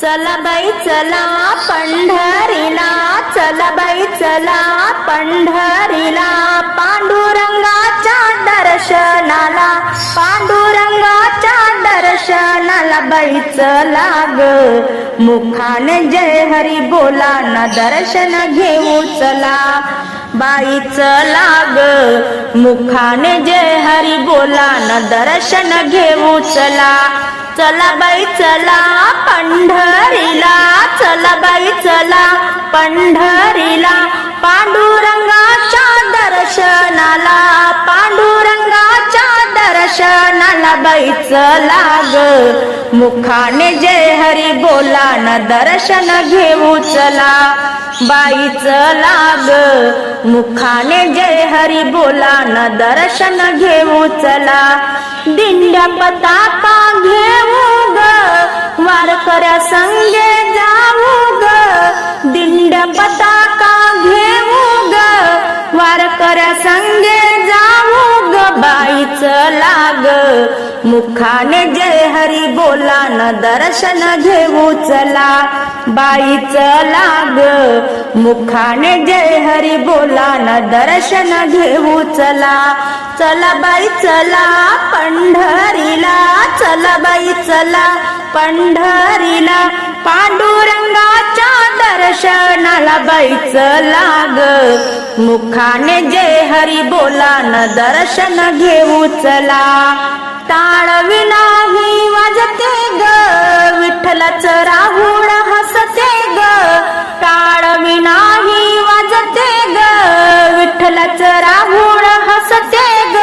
चला बाई चला पंढरीला चला बाई चला पंढरीला. पांडुरंगाच्या दर्शनाला पांडुरंगाच्या दर्शनाला बाई चला ग. मुखाने जय हरी बोला ना दर्शन घेऊ चला. बाई चला ग. मुखाने जय हरी बोला ना दर्शन घेऊ चला. चला बाई चला पंढरीला चला बाई चला पंढरीला. पांडुरंगाच्या दर्शनाला पांडुरंगाच्या दर्शनाला बाई चला ग. मुखाने जय हरी बोला ना दर्शन घेऊ चला. बाईच लाग. मुखाने जय हरी बोला न दर्शन घेऊ चला. दिंड्या पताका घेऊ ग वारकऱ्या संगे जाऊ ग. दिंड्या पताका घेऊ ग वारकऱ्या संगे जाऊ ग. बाईच लाग. मुखाने जय हरी बोला न दर्शन घेऊ चला. बाईच लाग. मुखाने जय हरी बोला न दर्शन घेऊ चला. चला बाई चला पंढरीला. चला बाई चला पंढरीला. पांडुरंगाच्या दर्शनाला बाईच लाग. मुखाने जय हरी बोला न दर्शन घेऊ चला. टाळ विनाही वाजते ग. विठ्ठलाच राहुळ हसते ग. टाळवी नाही वाजते ग. विठ्ठलाच राहुळ हसते ग.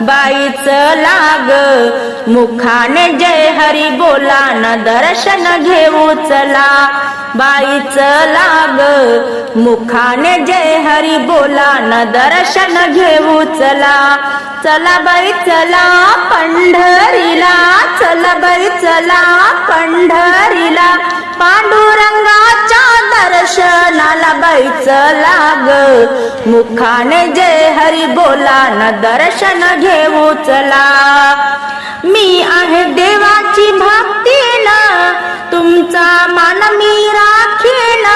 बाईच लाग. मुखाने जय हरी बोला. न दर्शन घेऊ चला. बाईच लाग. मुखाने जय हरी बोला. न दर्शन घेऊ चला. चला बाई चला पंढरीला. चला बाई चला पंढरीला. पांडुरंगाच्या दर्शनाला बैच लाग. मुखाने जय हरी बोला न दर्शन घेऊ चला मी आहे देवाची भक्तीन तुमचा मान मी राखीन.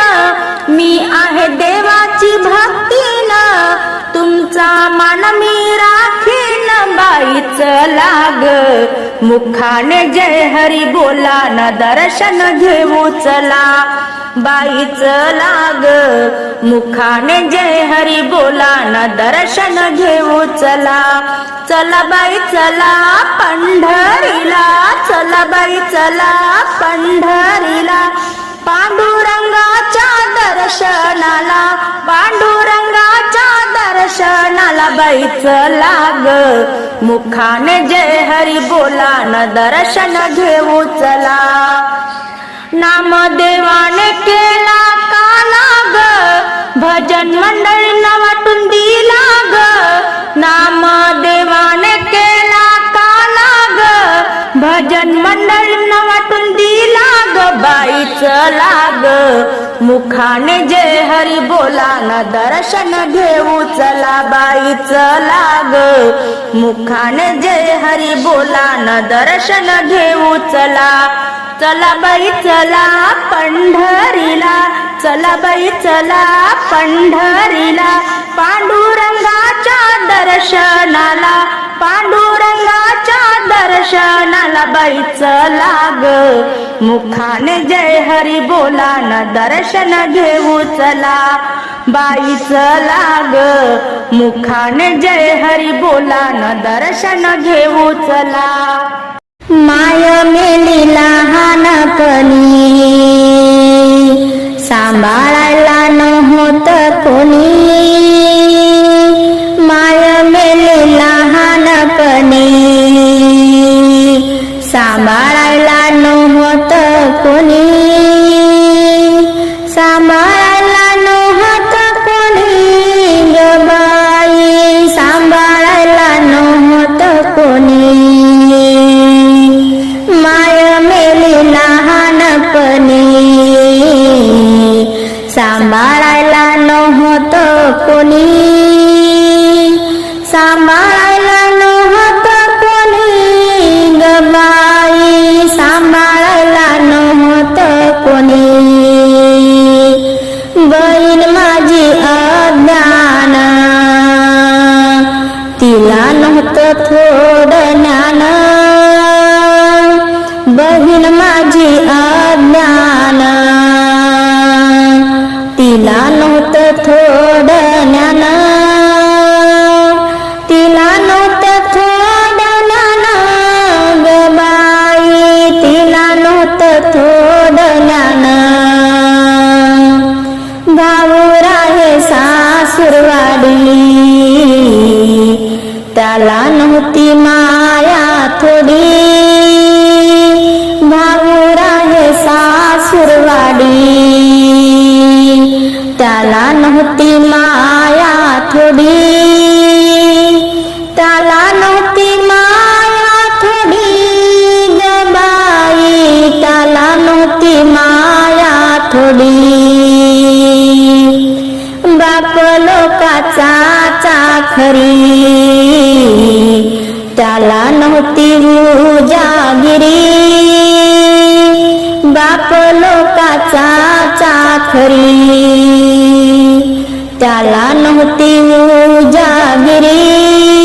मी आहे देवाची राखीन लाग. मुखाने जय हरी बोला न दर्शन घेऊ चला. बाईच लाग. मुखाने जय हरी बोला न दर्शन घेऊ चला. चला बाई चला पंढरीला. चला बाई चला पंढरीला. पांडुरंगाच्या दर्शनाला पांडुरंग बैच लाग. मुखाने जय हरी बोला न दर्शन घेऊ चला. नामदेवाने केला का लाग? भजन मंडळींना वाटून दिला ग. नामदेवाने केला का लाग? भजन मंडळींना वाटून दिला ग. बाईच लाग. मुखाने जय हरी बोला न दर्शन घेऊ चला. बाईच लाग. मुखान जय हरी बोला न दर्शन घेऊ चला. चला बाई चला पंढरीला. चला बाई चला पंढरीला. पांडुरंगाच्या दर्शनाला पांडू दर्शनाला बाई लाग. मुखाने जय हरी बोला न दर्शन घेऊ चला बाईच लाग. मुखाने जय हरी बोला न दर्शन घेऊ चला माय मेली कनी. सांभाळायला नव्हत कोणी. नव्हत ज्ञान होतं थोड ज्ञान. बहीण माझी आज्ञा भक्ती माया थोडी. भाऊरा हे सासुरवाडी. त्याला नव्हती माया थोडी. नव्हती जागिरी. बाप लोकाचा चाखरी. त्याला नव्हती जागिरी.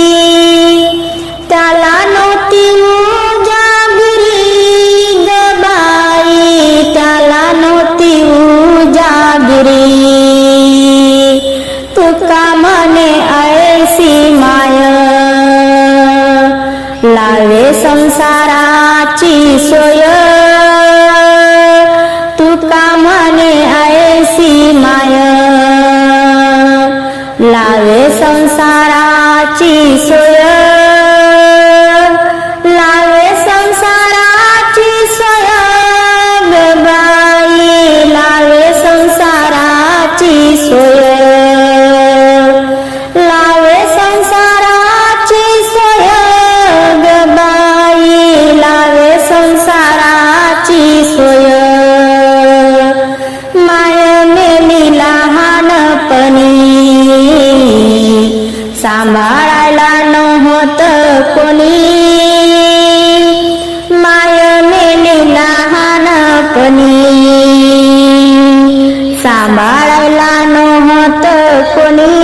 संसाराची सोय Quên